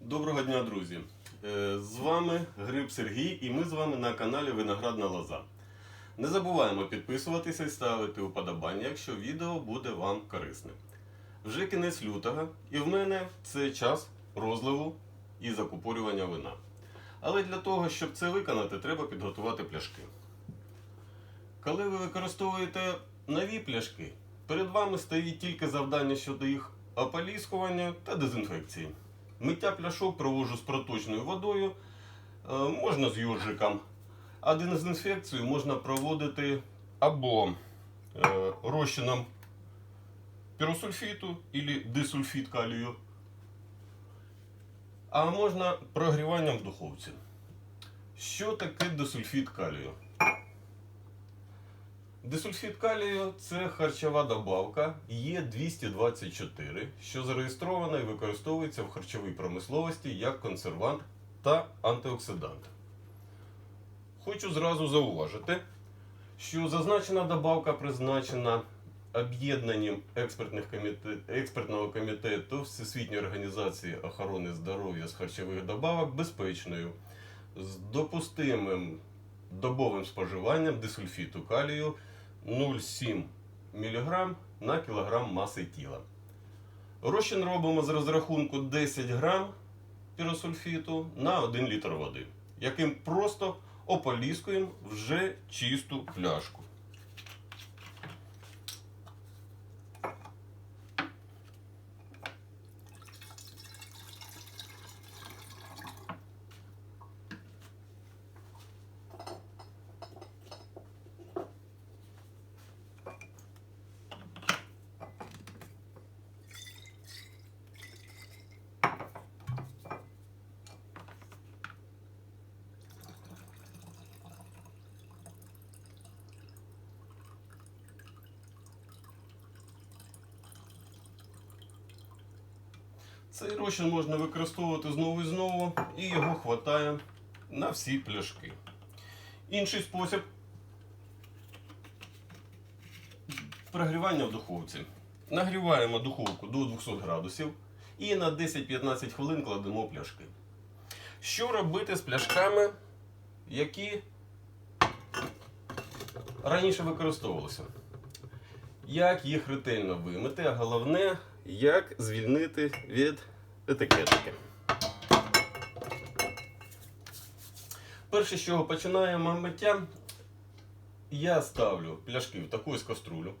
Доброго дня, друзі! Е, З вами Гриб Сергій і ми з вами на каналі Виноградна Лоза. Не забуваємо підписуватися і ставити уподобання, якщо відео буде вам корисне. Вже кінець лютого, і в мене це час розливу і закупорювання вина. Але для того, щоб це виконати, треба підготувати пляшки. Коли ви використовуєте нові пляшки, перед вами стоїть тільки завдання щодо їх ополіскування та дезінфекції. Миття пляшок проводжу з проточною водою, е, можна з юржиком, а дезінфекцію можна проводити або е, розчином піросульфіту або дисульфіт калію, а можна прогріванням в духовці. Що таке дисульфіт калію? Дисульфід калію це харчова добавка Є224, що зареєстрована і використовується в харчовій промисловості як консервант та антиоксидант. Хочу зразу зауважити, що зазначена добавка призначена об'єднанням комітет, експертного комітету Всесвітньої організації охорони здоров'я з харчових добавок безпечною, з допустимим добовим споживанням дисульфіту калію 0,7 мг на кілограм маси тіла. Розчин робимо з розрахунку 10 грам піросульфіту на 1 літр води, яким просто ополіскуємо вже чисту пляшку. Цей розчин можна використовувати знову і знову, і його хватає на всі пляшки. Інший спосіб прогрівання в духовці. Нагріваємо духовку до 200 градусів і на 10-15 хвилин кладемо пляшки. Що робити з пляшками, які раніше використовувалися? Як їх ретельно вимити, а головне, як звільнити від етикетки. Перше, з чого починаємо миття, я ставлю пляшки в таку каструлю,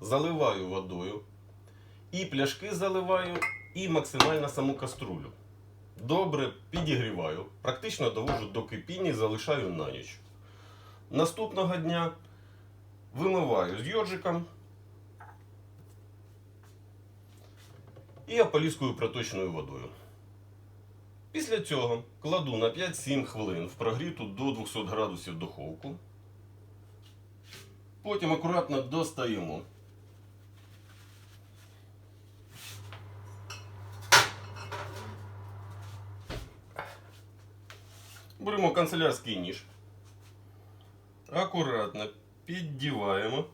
заливаю водою, і пляшки заливаю, і максимально саму каструлю. Добре підігріваю, практично довожу до кипіння і залишаю на ніч. Наступного дня вимиваю з йоржиком і ополіскую проточною водою. Після цього кладу на 5-7 хвилин в прогріту до 200 градусів духовку. Потім акуратно достаємо. Беремо канцелярський ніж. Акуратно піддіваємо.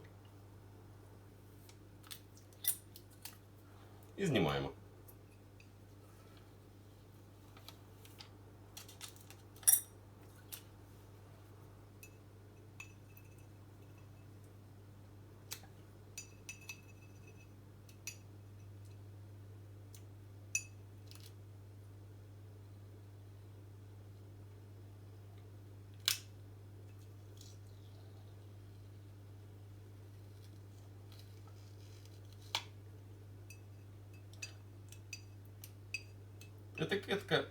І знімаємо. Етикетка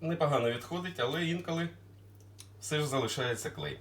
непогано відходить, але інколи все ж залишається клей.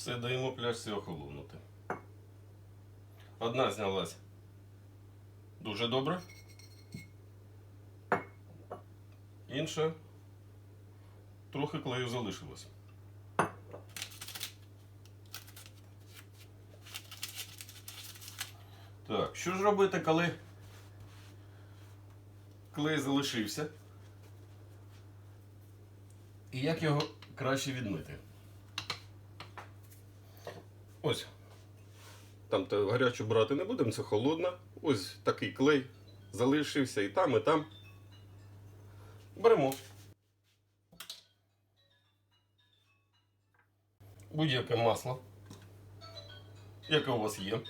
Все даємо пляшці охолонути. Одна знялась дуже добре. Інша трохи клею залишилось. Так, що ж робити, коли клей залишився? І як його краще відмити? Ось. Там гарячу брати не будемо, це холодна. Ось такий клей залишився і там, і там. Беремо. Будь-яке масло, яке у вас є.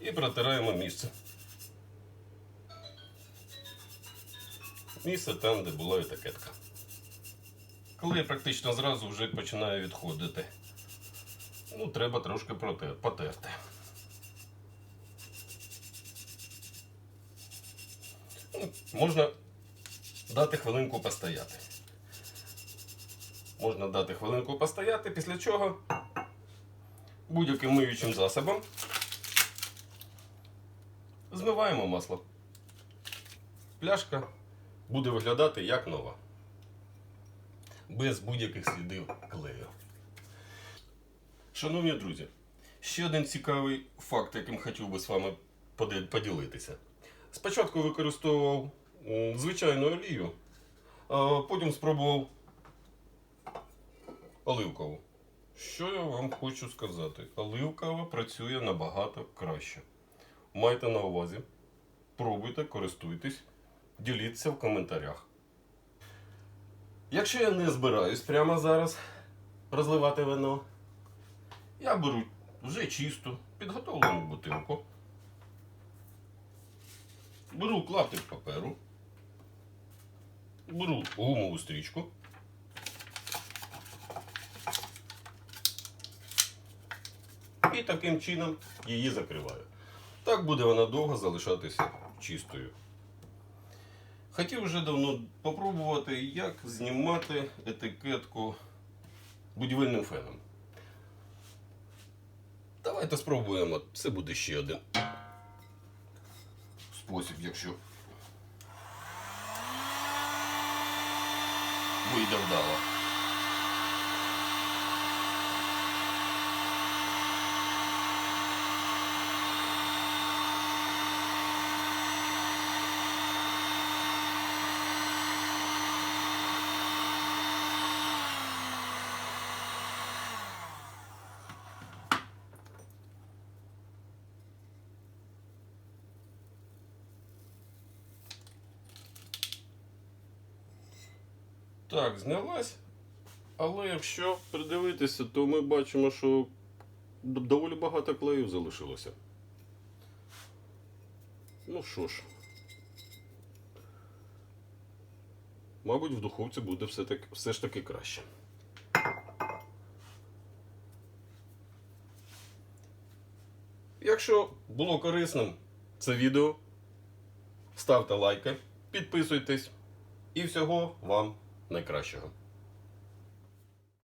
І протираємо місце. Місце там, де була етикетка. Коли практично зразу вже починає відходити. Ну, треба трошки потерти. Ну, Можна дати хвилинку постояти. Можна дати хвилинку постояти, після чого будь-яким миючим засобом змиваємо масло. Пляшка буде виглядати як нова. Без будь-яких слідів клею. Шановні друзі, ще один цікавий факт, яким хотів би з вами поділитися. Спочатку використовував звичайну олію, а потім спробував оливкову. Що я вам хочу сказати? Оливкова працює набагато краще. Майте на увазі, пробуйте, користуйтесь, діліться в коментарях. Якщо я не збираюсь прямо зараз розливати вино, я беру вже чисту, підготовлену бутилку. Беру клаптик паперу. Беру гумову стрічку. І таким чином її закриваю. Так буде вона довго залишатися чистою. Хотів вже давно попробувати, як знімати етикетку будівельним феном. Давайте спробуємо. Це буде ще один спосіб, якщо вийде вдало. Так, знялась. Але якщо придивитися, то ми бачимо, що доволі багато клеїв залишилося. Ну що ж. Мабуть, в духовці буде все, так, все ж таки краще. Якщо було корисним це відео, ставте лайки, підписуйтесь і всього вам найкращого.